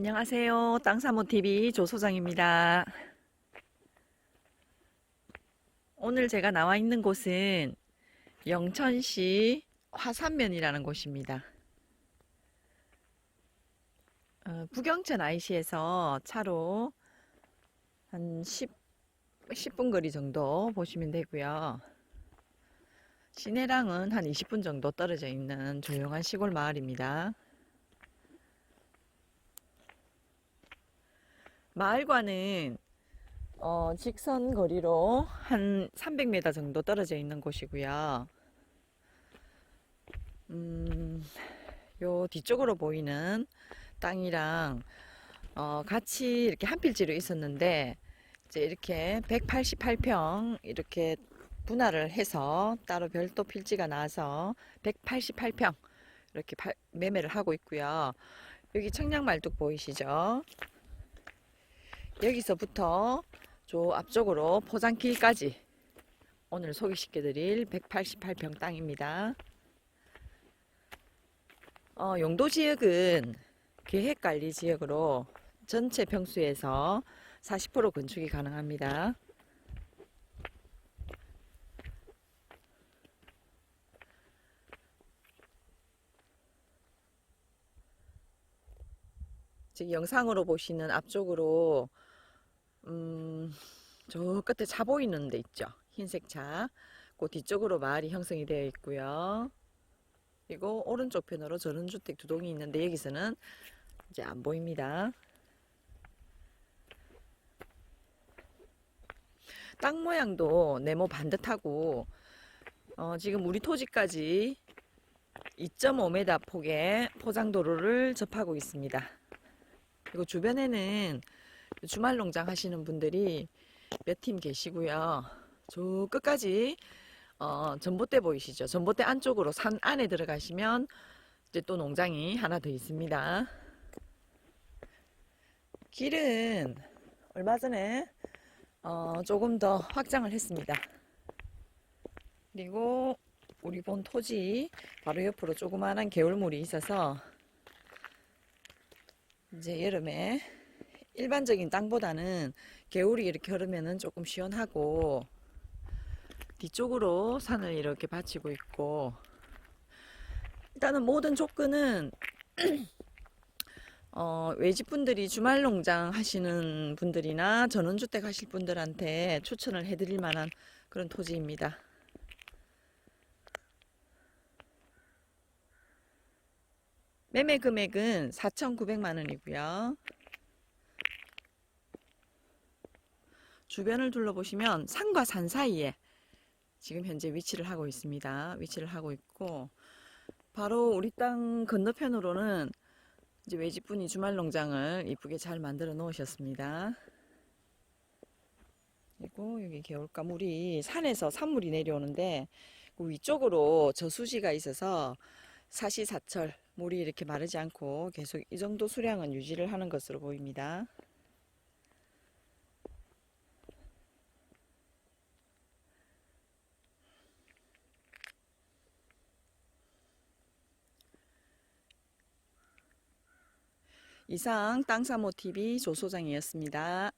안녕하세요. 땅사모TV 조소장입니다. 오늘 제가 나와 있는 곳은 영천시 화산면이라는 곳입니다. 어, 부경천 IC에서 차로 한 10, 10분 거리 정도 보시면 되고요. 시내랑은 한 20분 정도 떨어져 있는 조용한 시골 마을입니다. 마을과는 어, 직선 거리로 한 300m 정도 떨어져 있는 곳이고요. 음, 요 뒤쪽으로 보이는 땅이랑 어, 같이 이렇게 한 필지로 있었는데 이제 이렇게 188평 이렇게 분할을 해서 따로 별도 필지가 나와서 188평 이렇게 팔- 매매를 하고 있고요. 여기 청량말뚝 보이시죠? 여기서부터 저 앞쪽으로 포장길까지 오늘 소개시켜드릴 188평 땅입니다. 어, 용도 지역은 계획관리 지역으로 전체 평수에서 40% 건축이 가능합니다. 영상으로 보시는 앞쪽으로 음, 저 끝에 차 보이는 데 있죠. 흰색 차. 그 뒤쪽으로 마을이 형성이 되어 있고요. 그리고 오른쪽 편으로 전원주택 두 동이 있는데 여기서는 이제 안 보입니다. 땅 모양도 네모 반듯하고 어, 지금 우리 토지까지 2.5m 폭의 포장도로를 접하고 있습니다. 그리고 주변에는 주말 농장 하시는 분들이 몇 팀 계시고요. 저 끝까지 어, 전봇대 보이시죠? 전봇대 안쪽으로 산 안에 들어가시면 이제 또 농장이 하나 더 있습니다. 길은 얼마 전에 어, 조금 더 확장을 했습니다. 그리고 우리 본 토지 바로 옆으로 조그마한 개울물이 있어서 이제 여름에 일반적인 땅보다는 개울이 이렇게 흐르면은 조금 시원하고 뒤쪽으로 산을 이렇게 받치고 있고 일단은 모든 조건은 어, 외집분들이 주말 농장 하시는 분들이나 전원주택 하실 분들한테 추천을 해드릴 만한 그런 토지입니다. 매매 금액은 4,900만 원이고요. 주변을 둘러보시면 산과 산 사이에 지금 현재 위치를 하고 있습니다. 위치를 하고 있고 바로 우리 땅 건너편으로는 이제 외집분이 주말 농장을 이쁘게 잘 만들어 놓으셨습니다. 그리고 여기 개울가 물이 산에서 산물이 내려오는데 그 위쪽으로 저수지가 있어서 사시사철 물이 이렇게 마르지 않고 계속 이 정도 수량은 유지를 하는 것으로 보입니다. 이상 땅사모TV 조소장이었습니다.